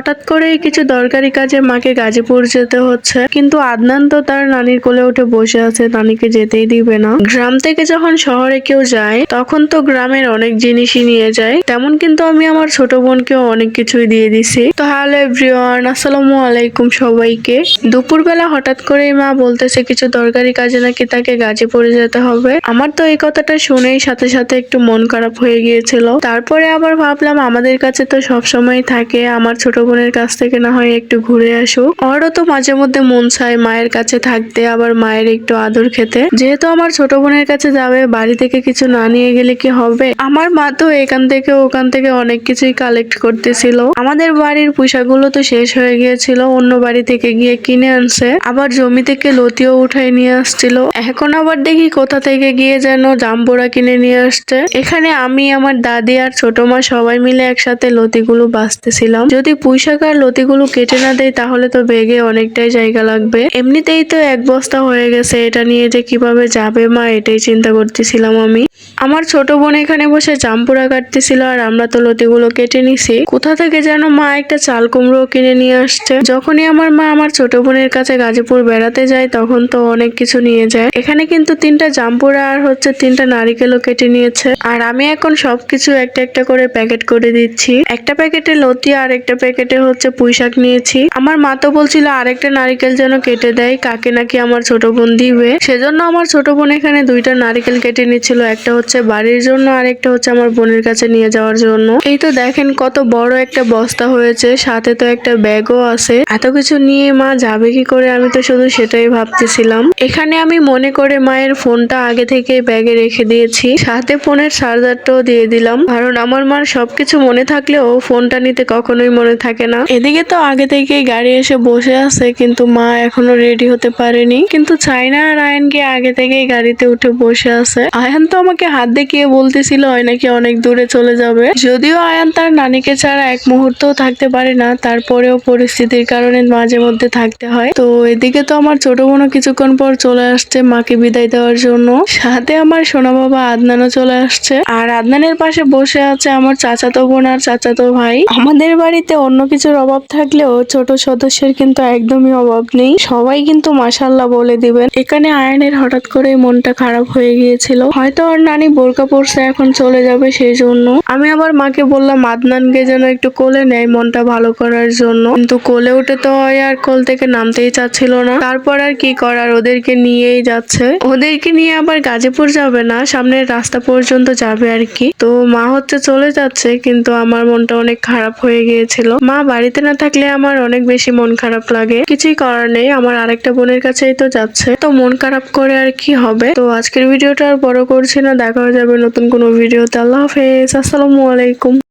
হঠাৎ করেই কিছু দরকারি কাজে মাকে গাজীপুর যেতে হচ্ছে। কিন্তু আদনান তো তার নানির কোলে উঠে বসে আছে, নানিকে যেতেই দিবে না। গ্রাম থেকে যখন শহরে কেউ যায়, তখন তো গ্রামের অনেক জিনিসই নিয়ে যায়। তেমন কিন্তু আমি আমার ছোট বোনকেও অনেক কিছুই দিয়ে দিছি। তো হ্যালো এভরিওয়ান, আসসালামু আলাইকুম সবাইকে। দুপুরবেলা হঠাৎ করেই মা বলতেছে, কিছু দরকারি কাজে নাকি তাকে গাজীপুরে যেতে হবে? আমার তো এই কথাটা শুনেই সাথে সাথে একটু মন খারাপ হয়ে গিয়েছিল। তারপরে আবার ভাবলাম, আমাদের কাছে তো সব সময় থাকে, আমার ছোট বোনের কাছ থেকে না হয় একটু ঘুরে আসুক। ওরও তো মাঝে মধ্যে মন চায় মায়ের কাছে থাকতে, আবার মায়ের একটু আদর খেতে। যেহেতু আমার ছোট বোনের কাছে যাবে, বাড়ি থেকে কিছু না নিয়ে গেলে কি হবে? আমার মা তো এখান থেকে, ওখান থেকে অনেক কিছুই কালেক্ট করতেছিল। আমাদের বাড়ির পোশাকগুলো তো শেষ হয়ে গিয়েছিল, অন্য বাড়ি থেকে গিয়ে কিনে আনছে। আবার জমি থেকে লতিও উঠাই নিয়ে আসছিল। এখন আবার দেখি কোথা থেকে গিয়ে যেন জাম্বুরা কিনে নিয়ে আসছে। এখানে আমি, আমার দাদি আর ছোট মা সবাই মিলে একসাথে লতিগুলো বাঁচতেছিলাম। যদি পুঁইশাক আর লতিগুলো কেটে না দেয় তাহলে তো বেগে অনেকটাই জায়গা লাগবে। এমনিতেই তো এক বস্তা হয়ে গেছে, এটা নিয়ে যে কীভাবে যাবে মা, এটাই চিন্তা করতেছিলাম আমি। আমার ছোট বোন এখানে বসে জাম্পুরা কাটতেছিল, আর আমরা তো লতিগুলো কেটে নিছি। কোথা থেকে যেন মা একটা চাল কুমড়ো কিনে নিয়ে আসছে। যখনই আমার মা আমার ছোট বোনের কাছে গাজীপুর বেড়াতে যায়, তখন তো অনেক কিছু নিয়ে যায়। এখানে কিন্তু তিনটা জাম্পুরা আর হচ্ছে তিনটা নারিকেলও কেটে নিয়েছে। আর আমি এখন সবকিছু একটা একটা করে প্যাকেট করে দিচ্ছি। একটা প্যাকেটে লতি আর একটা প্যাকেটে হচ্ছে পুঁইশাক নিয়েছি। আমার মা তো বলছিল আরেকটা নারিকেল যেন কেটে দেয়, কাকে নাকি আমার ছোট বোন দিবে। সেজন্য আমার ছোট বোন এখানে দুইটা নারিকেল কেটে নিচ্ছিল, একটা হচ্ছে বাড়ির জন্য আর একটা হচ্ছে আমার বোনের কাছে নিয়ে যাওয়ার জন্য। এই তো দেখেন কত বড় একটা বস্তা হয়েছে, সাথে তো একটা ব্যাগও আছে। এত কিছু নিয়ে মা যাবে কি করে আমি তো শুধু সেটাই ভাবতেছিলাম। এখানে আমি মনে করে মায়ের ফোনটা আগে থেকে ব্যাগে রেখে দিয়েছি। সাথে ফোনের চার্জারটাও দিয়ে দিলাম। কারণ আমার মার সবকিছু মনে থাকলেও ফোনটা নিতে কখনোই মনে থাকে না। এদিকে তো আগে থেকেই গাড়ি এসে বসে আছে, কিন্তু মা এখনও রেডি হতে পারেনি। কিন্তু চাইনা আর আয়নকে আগে থেকেই গাড়িতে উঠে বসে আছে। আয়ান তো আমাকে হাত দেখিয়ে বলতেছিল নাকি অনেক দূরে চলে যাবে। যদিও আয়ান তার নানিকে ছাড়া এক মুহূর্তও থাকতে পারে না, তারপরেও পরিস্থিতির কারণে মাঝে মধ্যে থাকতে হয়। তো এদিকে তো আমার ছোট বোনও কিছুক্ষণ পর চলে আসছে মাকে বিদায় দেওয়ার জন্য। সাথে আমার সোনা বাবা আদনানও চলে আসছে। আর আদনানের পাশে বসে আছে আমার চাচাতো বোন আর চাচাতো ভাই। আমাদের বাড়িতে অন্য কিছুর অভাব থাকলেও ছোট সদস্যের কিন্তু একদমই অভাব নেই। সবাই কিন্তু মাসাল্লাহ বলে দিবেন। এখানে আয়নের হঠাৎ করে মনটা খারাপ হয়ে গিয়েছিল। হয়তো ওর নানি বোরকা পড়ছে এখন চলে যাবে সেই জন্য। আমি আবার মাকে বললাম, আদনানকে যেন একটু কোলে নেয় মনটা ভালো করার জন্য। কিন্তু কোলে উঠে তো আর কোল থেকে নামতেই চাচ্ছিল না। তারপর আর কি করার? ওদেরকে নিয়েই যাচ্ছে। ওদেরকে নিয়ে আবার গাজীপুর যাবে না, সামনের রাস্তা পর্যন্ত যাবে আর কি। তো মা হচ্ছে চলে যাচ্ছে, কিন্তু আমার মনটা অনেক খারাপ হয়ে গিয়েছিল। মা বাড়িতে না থাকলে আমার অনেক বেশি মন খারাপ লাগে। কিছুই করার নেই, আমার আরেকটা বোনের কাছেই তো যাচ্ছে। তো মন খারাপ করে আর কি হবে? তো আজকের ভিডিওটা আর বড় করছি না, দেখা হয়ে যাবে নতুন কোনো ভিডিওতে। আল্লাহ হাফেজ, আসসালামু আলাইকুম।